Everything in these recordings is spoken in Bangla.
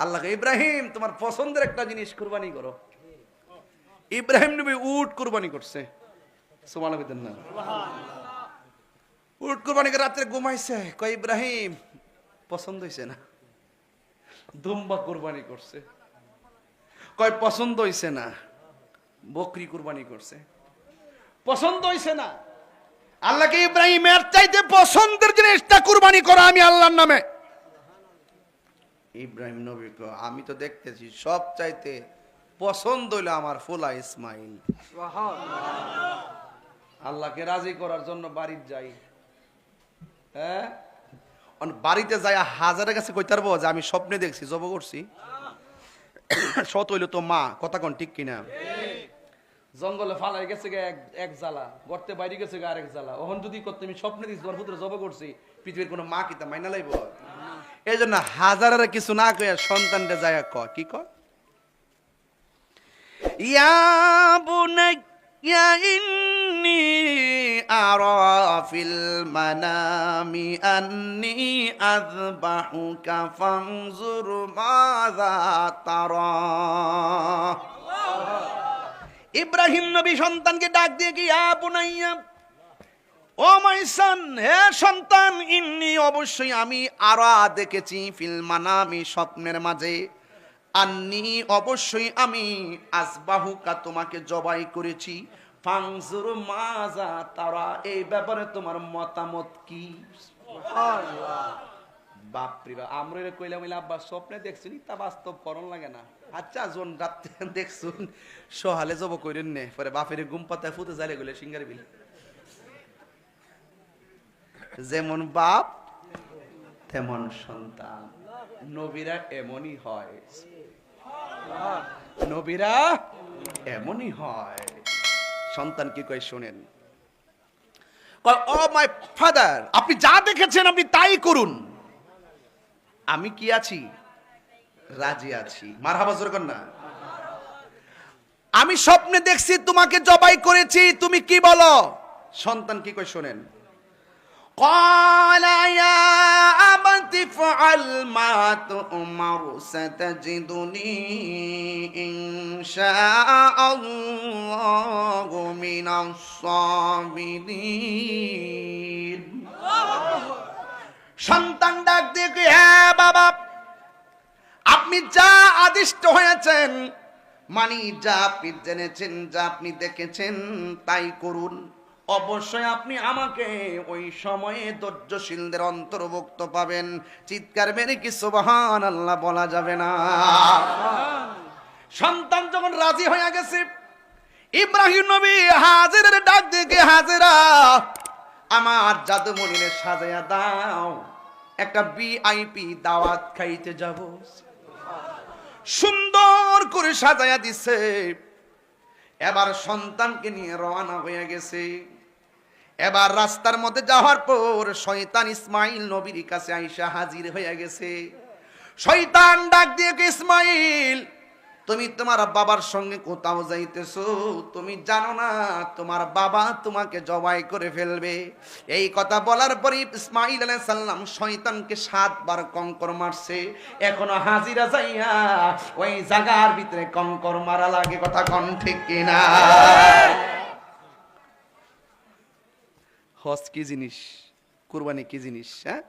আল্লাহকে, ইব্রাহিম, তোমার পছন্দের একটা জিনিস কুরবানি করো। ইব্রাহিম নবী উট কুরবানি করছে। উট কুরবানি করে রাত্রে ঘুমাইছে। কয়, ইব্রাহিম, পছন্দ হইছে না? দুম্বা কুরবানি করছে। কয়, পছন্দ হইছে না? বকরি কুরবানি করছে। পছন্দ হইছে না? আল্লাহকে, ইব্রাহিমের চাইতে পছন্দের জিনিসটা কুরবানি করো আমি আল্লাহর নামে। ইব্রাহিম নবী আমি তো দেখতেছি সব চাইতে পছন্দ হইল আমার ফুলা ইসমাইল। আল্লাহকে রাজি করার জন্য বাড়ির যাই। হ্যাঁ? বাড়িতে যাই হাজারের কাছে কইতে পারব যে আমি স্বপ্নে দেখছি, জব করছি। সত হইল তো মা, কথা কোন ঠিক কিনা? জঙ্গলে ফালাই গেছে গে এক জ্বালা, গর্তে বাইরে গেছে গে আরেক জ্বালা। ওহন যদি করতে আমি স্বপ্নে দিচ্ছি পুত্র জব করছি, পৃথিবীর কোনো মা কিতা মাইনা লাইব? এই জন্য হাজারের কিছু না কয়ে সন্তানটা যায় ক, কি ইন্নি আরা মানামি আন্নি আযবাহুকা ফানজুর মাযা তারা। ইব্রাহিম নবী সন্তানকে ডাক দিয়ে কি, ইয়া বুনাইয়া ও মাই সন হে সন্তান ইন্নি অবশ্যই আমি আরা দেখেছি ফিল মানামি স্বপ্নের মাঝে। আন্নি অবশ্যই আমি আসবাহুকা তোমাকে জবাই করেছি। ফাংজুর মাজা তারা এই ব্যাপারে তোমার মতামত কি? বাপরে বাপ আমরা কইলাম আব্বা স্বপ্নে দেখছি তা বাস্তব করণ লাগে না। আচ্ছা জোন রাত্রে দেখছুন সহালে যাব কইরেন নে পরে বাপের ঘুম পাতায় ফুতে জালে গেলে সিঙ্গার বিল। যেমন বাপ, তেমন সন্তান। নবীরা এমনই হয়। নবীরা এমনই হয়। সন্তান কি কয় শোনেন? ও মাই ফাদার, আপনি যা দেখেছেন আপনি তাই করুন। আমি কি আছি? রাজি আছি। না। আমি স্বপ্নে দেখছি, তোমাকে জবাই করেছি, তুমি কি বলো? সন্তান কি কয় শোনেন? قال يا أبت افعل ما تؤمر ستجدني إن شاء الله من الصابرين সন্তান ডাক দিয়ে কই, হ্যাঁ বাবা আপনি যা আদিষ্ট হয়েছেন মানি যা আপনি জেনেছেন যা আপনি দেখেছেন তাই করুন অবশ্যই আপনি আমাকে ওই সময়ে ধৈর্যশীলদের অন্তর্ভুক্ত পাবেন। চিৎকার মেরে কি সুবহান আল্লাহ বলা যাবে না। সন্তান যখন রাজি হয়ে গেছে, ইব্রাহিম নবী হাজিরের ডাক দিকে হাজিরা? আমার জাদুমণিরে সাজায়া দাও। একটা বিআইপি দাওয়াত খাইতে যাব। সুন্দর করে সাজায়া দিছে। এবার সন্তানকে নিয়ে রওনা হয়ে গেছে। এবার রাস্তার মধ্যে যাওয়ার পর শয়তান ইসমাইল নবীর কাছে আইসা হাজির হয়ে গেছে। শয়তান ডাক দিয়ে ইসমাইল, তুমি তোমার বাবার সঙ্গে কোথাও যাইতেছো? তুমি জানো না, তোমার বাবা তোমাকে জবাই করে ফেলবে। এই কথা বলার পরে ইসমাইল আলাইহিস সালাম শয়তানকে সাতবার কঙ্কর মারছে। এখনও হাজিরা যাইয়া ওই জায়গার ভিতরে কঙ্কর মারা লাগে, কথা কন ঠিক কিনা? হজ কি জিনিস? কুরবানি কি জিনিস হ্যাঁ?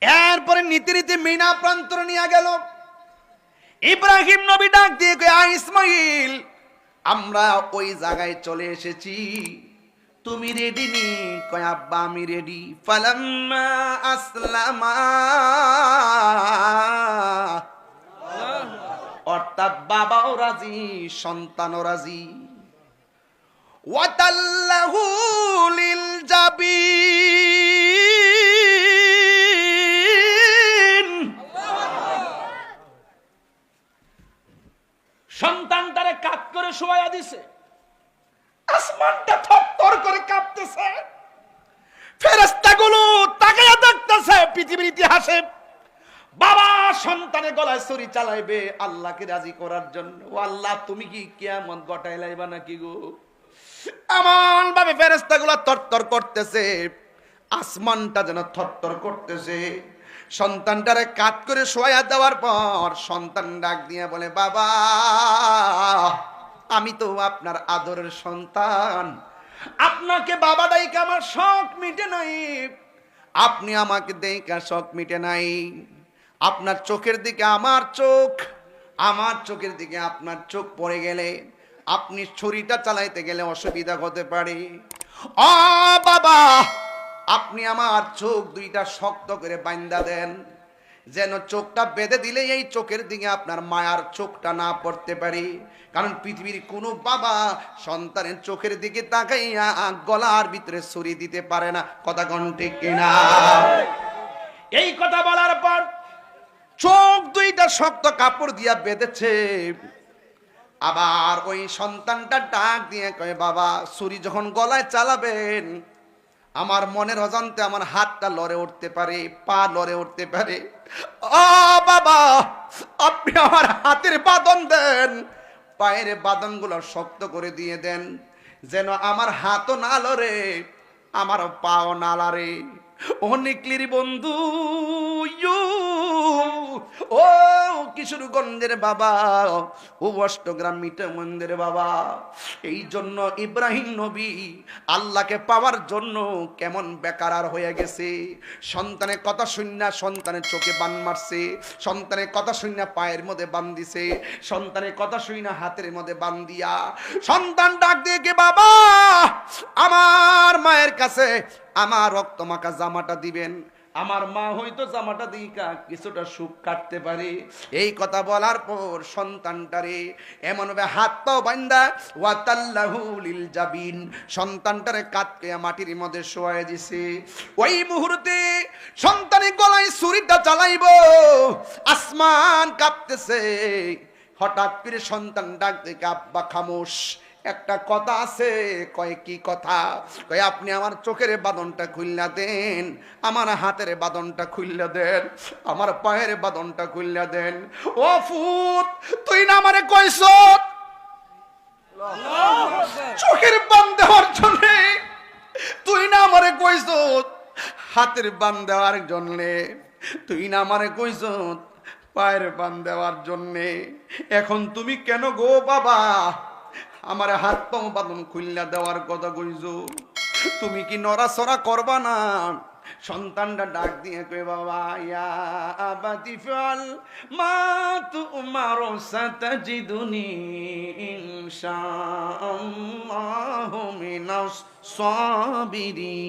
এরপরে নীতি নীতি মিনা প্রান্তর নিয়ে গেল। ইব্রাহিম নবী ডাক দিয়ে কয়, "আয় ইসমাইল আমরা ওই জায়গায় চলে এসেছি। তুমি রেডি নি? কয় আব্বা আমি রেডি ফালাম্মা আসলামা। অর্থাৎ বাবাও রাজি সন্তানও রাজি। ওয়াতাল্লাহু লিল জাবিন। সন্তানটারে কাপ করে শোয়া দিছে। আসমানটা থরথর করে কাঁপতেছে। ফেরেশতাগুলো তাকায়া দেখতেছে পৃথিবীর ইতিহাসে। বাবা সন্তানের গলায় ছুরি চালাইবে, আল্লাহকে রাজি করার জন্য। ও আল্লাহ, তুমি কি কিয়ামত গটাই লাইবা নাকি গো? এমন ভাবে ফেরেস্তা গুলা তরতর করতেছে। আসমানটা যেন থরথর করতেছে। সন্তানটারে কাত করে শোয়া দেওয়ার পর সন্তান ডাক দিয়ে বলে, বাবা, আমি তো আপনার আদরের সন্তান। আপনাকে বাবা ডাইকে আমার শখ মিটে নাই। আপনি আমাকে দেখা শখ মিটে নাই। আপনার চোখের দিকে আমার চোখ, আমার চোখের দিকে আপনার চোখ পড়ে গেলে। আপনি ছুরিটা চালাইতে গেলে অসুবিধা হতে পারে। অ বাবা, আপনি আমার চোখ দুইটা শক্ত করে বাইন্দা দেন। যেন চোখটা বেঁধে দিলে এই চোখের দিকে আপনার মায়ার চোখটা না পড়তে পারি। কারণ পৃথিবীর কোনো বাবা সন্তানের চোখের দিকে তাকাইয়া গলার ভিতরে ছুরি দিতে পারে না। কথা কণ্ঠে কিনা? এই কথা বলার পর চোখ দুইটা শক্ত কাপড় দিয়া বেঁধেছে। আবার ওই সন্তানটা ডাক দিয়ে কয় বাবা ছুরি যখন গলায় চালাবেন আমার মনের অজান্তে আমার হাতটা লড়ে উঠতে পারে পা লড়ে উঠতে পারে। ও বাবা আপনি আমার হাতের বাদন দেন পায়ের বাদনগুলো শক্ত করে দিয়ে দেন যেন আমার হাতও না লড়ে আমার পাও না লড়ে ও নিকলির বন্ধু ইউ, ও কিশোরগঞ্জের বাবা, ও অষ্টগ্রাম মিটা মন্দির বাবা। এই জন্য ইব্রাহিম নবী আল্লাহকে পাওয়ার জন্য কেমন বেকার হয়ে গেছে। সন্তানের কথা শুন্য সন্তানের চোখে বান মারছে, সন্তানের কথা শুন্য পায়ের মধ্যে বান দিছে, সন্তানের কথা শুনে হাতের মধ্যে বান দিয়া। সন্তান ডাক দিয়ে বাবা, আমার মায়ের কাছে আমার রক্ত মাখা জামাটা দিবেন। আমার মা হয়তো জামাটা দিকা কিছুটা সুখ কাটতে পারে। এই কথা বলার পর সন্তানটারে এমন ভাবে হাত পাও বান্দা ওয়াতাল্লাহু লিল জাবিন। সন্তানটারে কাটকে মাটির মধ্যে শোয়ায় দিছে। ওই মুহূর্তে সন্তানের গলায় ছুরিটা চালাইব, আসমান কাঁপতেছে। হঠাৎ করে সন্তান ডাক থেকে আব্বা, খামোশ। একটা কথা আছে, কয়, কি কথা? কয়, আপনি আমার চোখের বাদনটা খুললা দেন, আমার হাতের বাদনটা খুললা দেন, আমার পায়ের বাদনটা খুললা দেন। ও ফুট তুই না আমারে কইস? চোখের বান দেওয়ার জন্য তুই না আমারে কইস? হাতের বান দেওয়ার জন্যে তুই না আমারে কইস? পায়ের বান দেওয়ার জন্যে। এখন তুমি কেন গো বাবা? আমার হাত পাও বাদন খুললা দেওয়ার কথা কইছো। তুমি কি নড়াচড়া করবা না? সন্তানটা ডাক দিয়ে কই বাবা ইয়া আবাতি ফাল মা তুমার সাতাজিদুনি ইনশাআল্লাহু মিনাস সাবিরিন।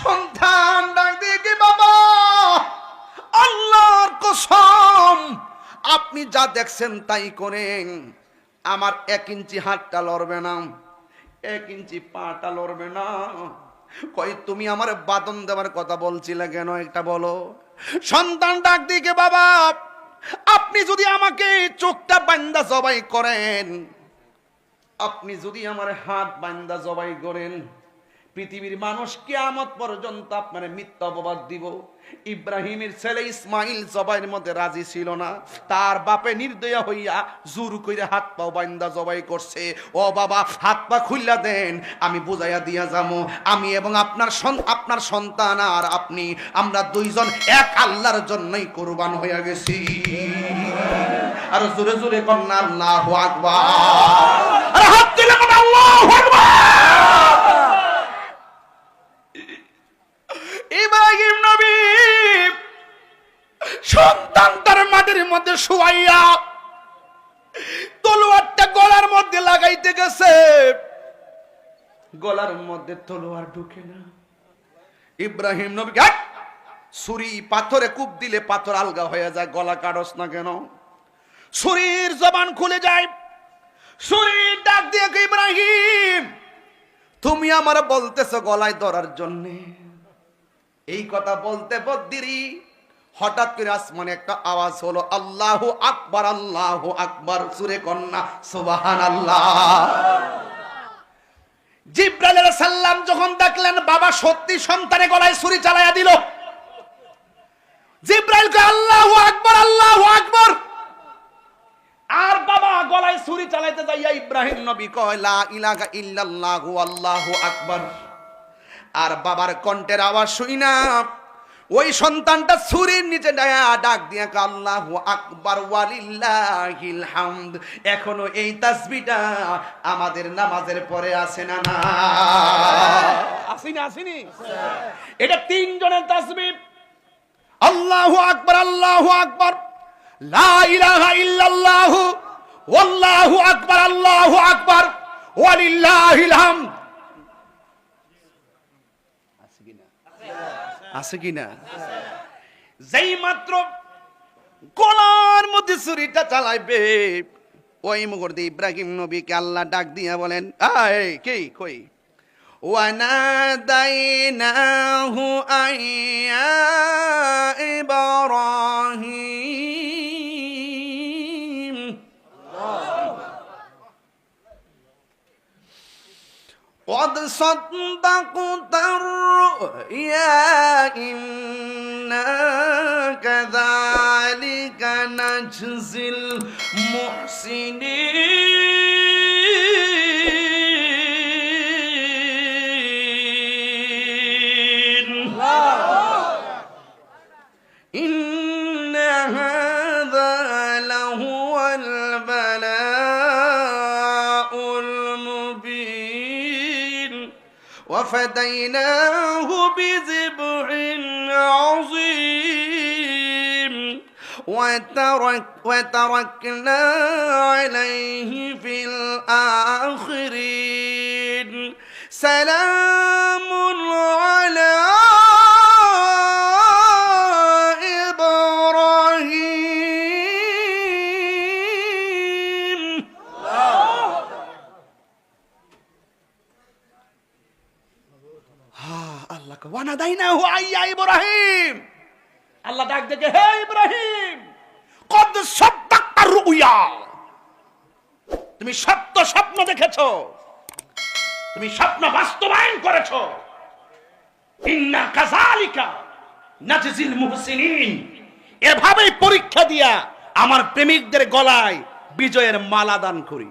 সন্তান ডাক দিয়ে কি বাবা আল্লাহর কসম আপনি যা দেখছেন তাই করেন। আমার এক ইঞ্চি হাতটা লড়বে না, এক ইঞ্চি পাটা লড়বে না। কই, তুমি আমার বাদন দেওয়ার কথা বলছিলে কেন একটা বলো? সন্তান ডাক দিকে, বাবা, আপনি যদি আমাকে চোখটা বান্দা জবাই করেন, আপনি যদি আমার হাত বান্দা জবাই করেন পৃথিবীর মানুষ কিয়ামত পর্যন্ত আপনার মিথ্যা অপবাদ দিব। ইব্রাহিমের ছেলে ইসমাইল জবাইয়ের মধ্যে রাজি ছিল না। তার বাপে নির্দয়া হইয়া জোর কইরা হাত পা বাইন্দা জবাই করছে। ও বাবা, হাত পা খুললা দেন, আমি বুঝাইয়া দিয়া যাব আমি এবং আপনার আপনার সন্তান আর আপনি, আমরা দুইজন এক আল্লাহর জন্যই কোরবান হইয়া গেছি। আর জোরে জোরে কন্যা আল্লাহু আকবার। আর হাত দিলে আল্লাহু আকবার। ইব্রাহিম নবী। সন্তানটার মাটির মধ্যে শুয়াইয়া তলোয়ারটা গলার মধ্যে লাগাইতে গেছে। গলার মধ্যে তলোয়ার ঢুকে না। ইব্রাহিম নবী ছুরি পাথরে কূপ দিলে পাথর আলগা হয়ে যায়, গলা কাটস না কেন? ছুরির জবান খুলে যায়। ছুরির ডাক দিয়ে ইব্রাহিম, তুমি আমার বলতেছো গলায় ধরার জন্যে। এই কথা বলতে বদ্দিরি। হঠাৎ করে আসমানে একটা আওয়াজ হলো, আল্লাহ আকবার আল্লাহ আকবার, সুরে কন্যা সুবাহান আল্লাহ সালাম যখন দেখলেন, বাবা সত্যি সন্তানে গলায় ছুরি চালায়া দিল। জিব্রাইল কে আল্লাহু আকবার আল্লাহু আকবার। আর বাবা গলায় ছুরি চালাইতে যাইয়া ইব্রাহিম নবী কয়, লা ইলাহা ইল্লাল্লাহু, আল্লাহু আকবার। আর বাবার কণ্ঠের আওয়াজ শুই না। ওই সন্তানটা ছুরির নিচে ডাক দিয়া আল্লাহু আকবার ওয়ালিল্লাহিল হামদ। এখনও এই তাসবিটা আমাদের নামাজের পরে আসে না না। আসিনি আসিনি? এটা তিনজনের তাসবিহ। আল্লাহু আকবার আল্লাহু আকবার। লা ইলাহা ইল্লাল্লাহু ওয়াল্লাহু আকবার আল্লাহু আকবার ওয়ালিল্লাহিল হামদ আছে কিনা আছে কি না? যেই মাত্র গলার মধ্যে ছুরিটা চালাইবে, ওই মুহূর্তে ইব্রাহিম নবীকে আল্লাহ ডাক দিয়া বলেন, আয়, কে, কই? ওয়ানাদাইনাহু আইয়া ইব্রাহিম قد صدقت الرؤيا إنا كذلك نجزي المحسنين وفديناه بذبح عظيم. وترك وتركنا عليه في الآخرين. سلام على আল্লাহ ওয়ানা দাইনা হু আইয়া ইব্রাহিম। আল্লাহ ডাক দেখে হে ইব্রাহিম, কদ রুয়া তুমি সত্য স্বপ্ন দেখেছ, তুমি স্বপ্ন বাস্তবায়ন করেছ। ইন্না কাযালিকা নাজজিল মুহসিনিন। এভাবেই পরীক্ষা দিয়া আমার প্রেমিকদের গলায় বিজয়ের মালা দান করি।